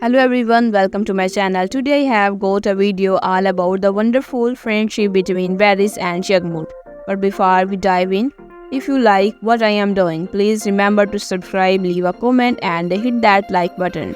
Hello everyone, welcome to my channel. Today I have got a video all about the wonderful friendship between Varys and Jagmoot. But before we dive in, if you like what I am doing, please remember to subscribe, leave a comment and hit that like button.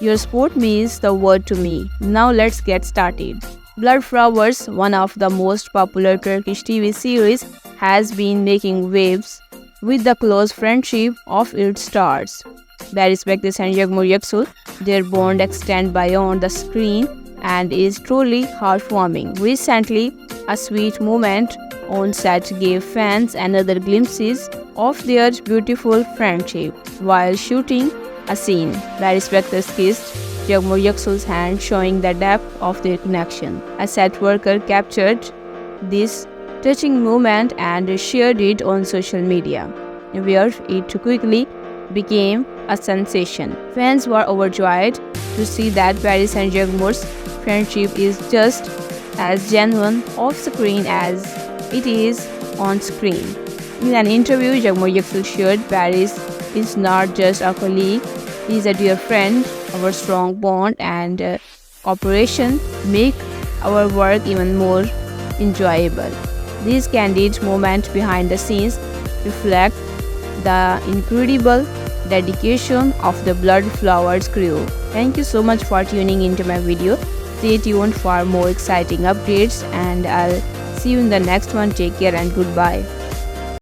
Your support means the world to me. Now let's get started. Blood Flowers, one of the most popular Turkish TV series, has been making waves with the close friendship of its stars. Barry Spectis and Yagmur Yaksul, their bond extends beyond the screen and is truly heartwarming. Recently, a sweet moment on set gave fans another glimpses of their beautiful friendship while shooting a scene. Barry Spectis kissed Yagmur Yaksul's hand, showing the depth of their connection. A set worker captured this touching moment and shared it on social media, where it quickly became a sensation. Fans were overjoyed to see that Paris and Jagmore's friendship is just as genuine off screen as it is on screen. In an interview, Jagmore Yaksul shared Paris is not just a colleague, he is a dear friend. Our strong bond and uh, cooperation make our work even more enjoyable. These candid moments behind the scenes reflect the incredible dedication of the Blood Flowers crew. Thank you so much for tuning into my video. Stay tuned for more exciting updates and I'll see you in the next one. Take care and goodbye.